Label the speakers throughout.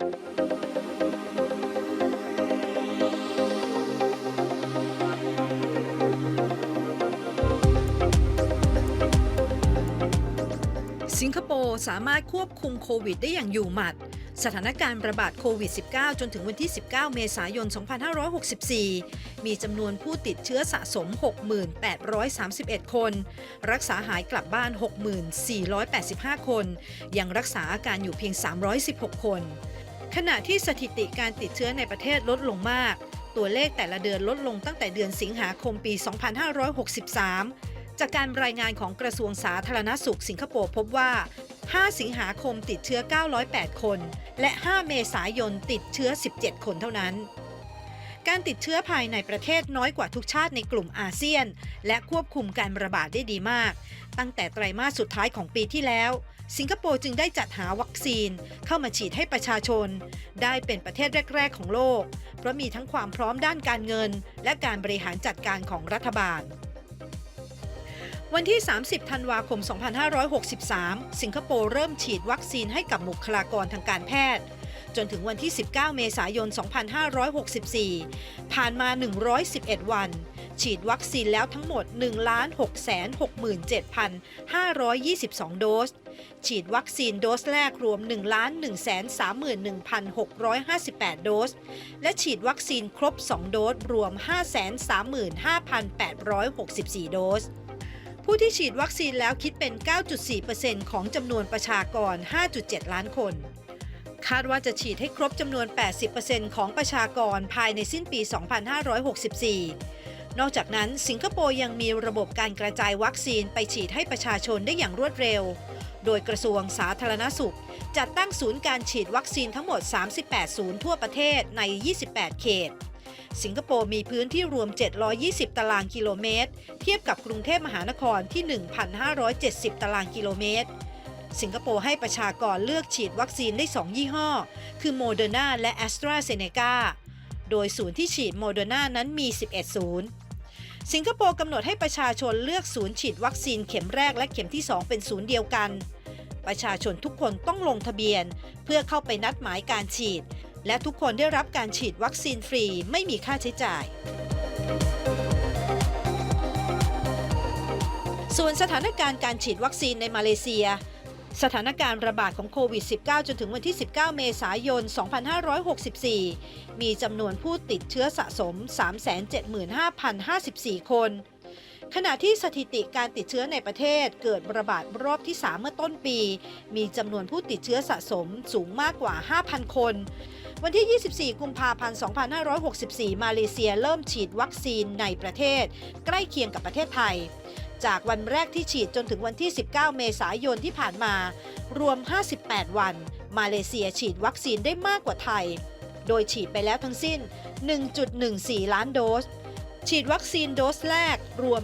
Speaker 1: สิงคโปร์สามารถควบคุมโควิดได้อย่างอยู่หมัด สถานการณ์ระบาดโควิด -19 จนถึงวันที่ 19 เมษายน 2564 มีจำนวนผู้ติดเชื้อสะสม 6,831คน รักษาหายกลับบ้าน 6,485 คน ยังรักษาอาการอยู่เพียง 316 คน ขณะที่สถิติการติดเชื้อในประเทศลดลงมาก ตัวเลขแต่ละเดือนลดลงตั้งแต่เดือนสิงหาคมปี 2563 จากการรายงานของกระทรวงสาธารณสุขสิงคโปร์พบว่า 5 สิงหาคมติดเชื้อ 908 คน และ 5 เมษายนติดเชื้อ 17 คนเท่านั้นการติดเชื้อภายในประเทศน้อยกว่าทุกชาติในกลุ่มอาเซียน และควบคุมการระบาดได้ดีมาก ตั้งแต่ไตรมาสสุดท้ายของปีที่แล้ว สิงคโปร์จึงได้จัดหาวัคซีนเข้ามาฉีดให้ประชาชน ได้เป็นประเทศแรก ๆ ของโลก เพราะมีทั้งความพร้อมด้านการเงิน และการบริหารจัดการของรัฐบาลวันที่ 30 ธันวาคม 2563 สิงคโปร์เริ่มฉีดวัคซีนให้กับบุคลากรทางการแพทย์ จนถึงวันที่ 19 เมษายน 2564 ผ่านมา 111 วัน ฉีดวัคซีนแล้วทั้งหมด 1,667,522 โดส ฉีดวัคซีนโดสแรกรวม 1,131,658 โดส และฉีดวัคซีนครบ 2 โดส รวม 535,864 โดสผู้ที่ฉีดวัคซีนแล้วคิดเป็น 9.4%ของจำนวนประชากร 5.7 ล้านคน คาดว่าจะฉีดให้ครบจำนวน 80%ของประชากรภายในสิ้นปี 2564 นอกจากนั้นสิงคโปร์ยังมีระบบการกระจายวัคซีนไปฉีดให้ประชาชนได้อย่างรวดเร็ว โดยกระทรวงสาธารณสุข จัดตั้งศูนย์การฉีดวัคซีนทั้งหมด 38 ศูนย์ทั่วประเทศใน 28 เขต สิงคโปร์มีพื้นที่รวม 720 ตารางกิโลเมตร เทียบกับกรุงเทพมหานครที่ 1,570 ตารางกิโลเมตร สิงคโปร์ให้ประชากรเลือกฉีดวัคซีนได้ 2 ยี่ห้อ คือโมเดอร์นาและแอสตราเซเนกาโดยศูนย์ที่ฉีดโมเดอร์นานั้นมี 11 ศูนย์ สิงคโปร์กำหนดให้ประชาชนเลือกศูนย์ฉีดวัคซีนเข็มแรกและเข็มที่ 2 เป็นศูนย์เดียวกัน ประชาชนทุกคนต้องลงทะเบียน เพื่อเข้าไปนัดหมายการฉีด และทุกคนได้รับการฉีดวัคซีนฟรีไม่มีค่าใช้จ่าย ส่วนสถานการณ์การฉีดวัคซีนในมาเลเซีย สถานการณ์ระบาดของโควิด -19 จนถึงวันที่ 19 เมษายน 2564 มีจำนวนผู้ติดเชื้อสะสม 375,054 คน ขณะที่สถิติการติดเชื้อในประเทศเกิดระบาดรอบที่ 3 เมื่อต้นปี มีจำนวนผู้ติดเชื้อสะสมสูงมากกว่า 5,000 คน วันที่ 24 กุมภาพันธ์ 2564 มาเลเซียเริ่มฉีดวัคซีนในประเทศ ใกล้เคียงกับประเทศไทย จากวันแรกที่ฉีดจนถึงวันที่ 19 เมษายนที่ผ่านมา รวม 58 วัน มาเลเซียฉีดวัคซีนได้มากกว่าไทย โดยฉีดไปแล้วทั้งสิ้น 1.14 ล้านโดส ฉีดวัคซีนโดสแรกรวม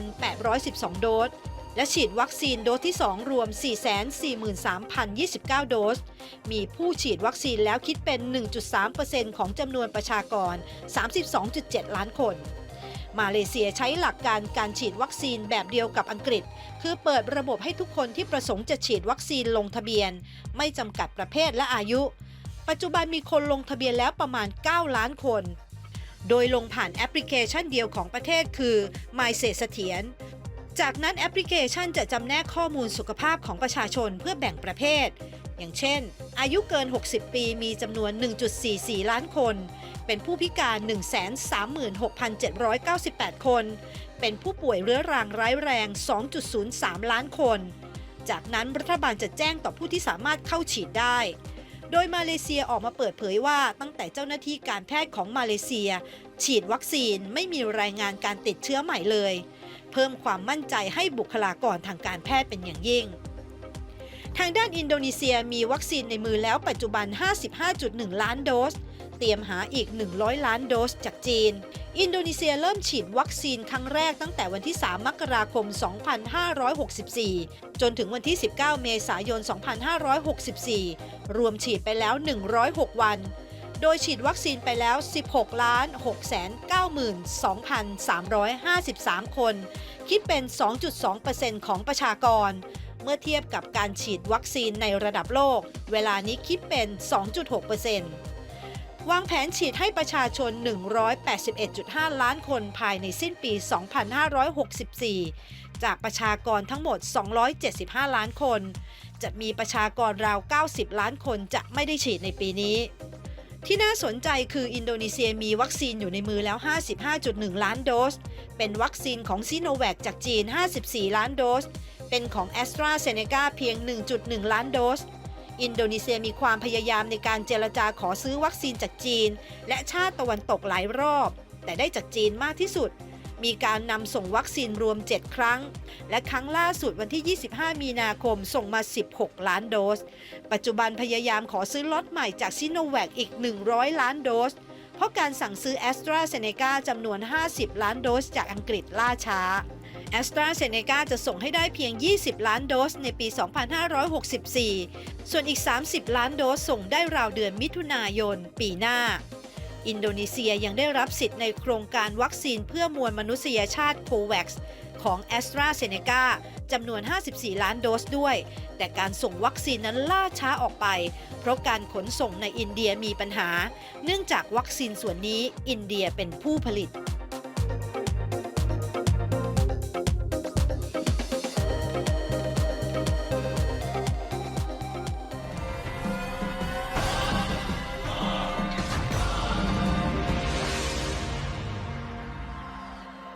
Speaker 1: 71,812 โดส และฉีดวัคซีนโดสที่ 2 รวม 443,029 โดส มีผู้ฉีดวัคซีนแล้วคิดเป็น 1.3%ของจำนวนประชากร 32.7 ล้านคน มาเลเซียใช้หลักการการฉีดวัคซีนแบบเดียวกับอังกฤษ คือเปิดระบบให้ทุกคนที่ประสงค์จะฉีดวัคซีนลงทะเบียน ไม่จำกัดประเภทและอายุ ปัจจุบันมีคนลงทะเบียนแล้วประมาณ 9 ล้านคน โดยลงผ่านแอปพลิเคชันเดียวของประเทศคือ My เสเสถียรจากนั้นแอปพลิเคชันจะจำแนกข้อมูลสุขภาพของประชาชนเพื่อแบ่งประเภท อย่างเช่น อายุเกิน 60 ปีมีจำนวน 1.44 ล้านคน เป็นผู้พิการ 136,798 คน เป็นผู้ป่วยเรื้อรังร้ายแรง 2.03 ล้านคน จากนั้นรัฐบาลจะแจ้งต่อผู้ที่สามารถเข้าฉีดได้ โดยมาเลเซียออกมาเปิดเผยว่าตั้งแต่เจ้าหน้าที่การแพทย์ของมาเลเซีย ฉีดวัคซีนไม่มีรายงานการติดเชื้อใหม่เลย เพิ่มความมั่นใจให้บุคลากรทางการแพทย์เป็นอย่างยิ่ง ทางด้านอินโดนีเซียมีวัคซีนในมือแล้วปัจจุบัน 55.1 ล้านโดส เตรียมหาอีก 100 ล้านโดสจากจีน อินโดนีเซียเริ่มฉีดวัคซีนครั้งแรกตั้งแต่วันที่ 3 มกราคม 2564 จนถึงวันที่ 19 เมษายน 2564 รวมฉีดไปแล้ว 106 วัน โดยฉีดวัคซีนไปแล้ว 16 ล้าน 692,353 คน คิดเป็น 2.2%ของประชากร เมื่อเทียบกับการฉีดวัคซีนในระดับโลก เวลานี้คิดเป็น 2.6%วางแผนฉีดให้ประชาชน 181.5 ล้านคนภายในสิ้นปี 2564 จากประชากรทั้งหมด 275 ล้านคน จะมีประชากรราว 90 ล้านคนจะไม่ได้ฉีดในปีนี้ที่น่าสนใจคืออินโดนีเซียมีวัคซีนอยู่ในมือแล้ว 55.1 ล้านโดส เป็นวัคซีนของซีโนแวคจากจีน 54 ล้านโดส เป็นของแอสตราเซเนกาเพียง 1.1 ล้านโดส อินโดนีเซียมีความพยายามในการเจรจาขอซื้อวัคซีนจากจีน และชาติตะวันตกหลายรอบ แต่ได้จากจีนมากที่สุด มีการนำส่งวัคซีนรวม 7 ครั้ง และครั้งล่าสุดวันที่ 25 มีนาคมส่งมา 16 ล้านโดส ปัจจุบันพยายามขอซื้อล็อตใหม่จากซิโนแวคอีก 100 ล้านโดสเพราะการสั่งซื้อแอสตราเซเนกาจำนวน 50 ล้านโดสจากอังกฤษล่าช้า แอสตราเซเนกาจะส่งให้ได้เพียง 20 ล้านโดสในปี 2564 ส่วนอีก 30 ล้านโดสส่งได้ราวเดือนมิถุนายน ปีหน้า อินโดนีเซียยังได้รับสิทธิ์ในโครงการวัคซีนเพื่อมวลมนุษยชาติโควัคของ a s t r a z เซ e c a จำนวน 54 ล้านโดสด้วย แต่การส่งวัคซีนนั้นล่าช้าออกไป เพราะการขนส่งในอินเดียมีปัญหา เนื่องจากวัคซีนส่วนนี้อินเดียเป็นผู้ผลิต